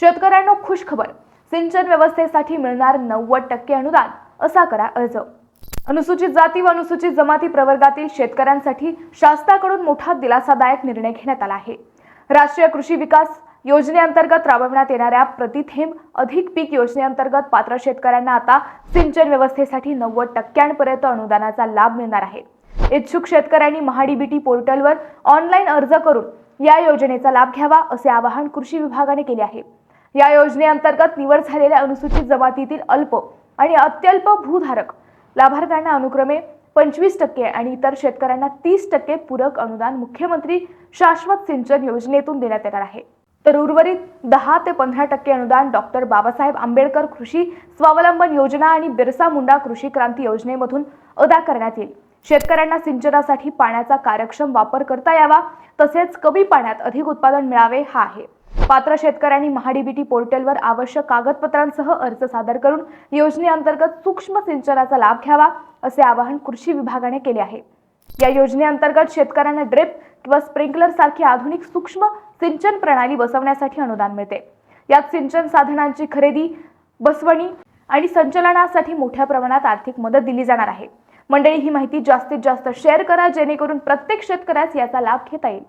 शेतकऱ्यांना खुश खबर सिंचन व्यवस्थेसाठी मिळणार नव्वद टक्के अनुदान असा करा अर्ज. अनुसूचित जाती व अनुसूचित जमाती प्रवर्गातील शेतकऱ्यांसाठी शासनाकडून मोठा दिलासादायक निर्णय घेण्यात आला आहे. राष्ट्रीय कृषी विकास योजनेअंतर्गत राबवण्यात येणाऱ्या प्रतिथेंब अधिक पीक योजनेअंतर्गत पात्र शेतकऱ्यांना आता सिंचन व्यवस्थेसाठी नव्वद टक्क्यांपर्यंत अनुदानाचा लाभ मिळणार आहे. इच्छुक शेतकऱ्यांनी महाडीबीटी पोर्टलवर ऑनलाईन अर्ज करून या योजनेचा लाभ घ्यावा असे आवाहन कृषी विभागाने केले आहे. या योजनेअंतर्गत निवड झालेल्या अनुसूचित जमातीतील अल्प आणि अत्यल्प भूधारक लाभार्थ्यांना अनुक्रमे पंचवीस टक्के आणि इतर शेतकऱ्यांना तीस टक्के पूरक अनुदान मुख्यमंत्री शाश्वत सिंचन योजनेतून देण्यात येणार आहे. तर उर्वरित दहा ते पंधरा टक्के अनुदान डॉक्टर बाबासाहेब आंबेडकर कृषी स्वावलंबन योजना आणि बिरसा मुंडा कृषी क्रांती योजनेमधून अदा करण्यात येईल. शेतकऱ्यांना सिंचनासाठी पाण्याचा कार्यक्षम वापर करता यावा तसेच कमी पाण्यात अधिक उत्पादन मिळावे हा आहे. पात्र शेतकऱ्यांनी महाडीबीटी पोर्टलवर आवश्यक कागदपत्रांसह अर्ज सादर करून योजनेअंतर्गत सूक्ष्म सिंचनाचा लाभ घ्यावा असे आवाहन कृषी विभागाने केले आहे. या योजनेअंतर्गत शेतकऱ्यांना ड्रिप किंवा स्प्रिंकलर सारखी आधुनिक सूक्ष्म सिंचन प्रणाली बसवण्यासाठी अनुदान मिळते. यात सिंचन साधनांची खरेदी बसवणी आणि संचलनासाठी मोठ्या प्रमाणात आर्थिक मदत दिली जाणार आहे. मंडळी ही माहिती जास्तीत जास्त शेअर करा जेणेकरून प्रत्येक शेतकऱ्यास याचा लाभ घेता येईल.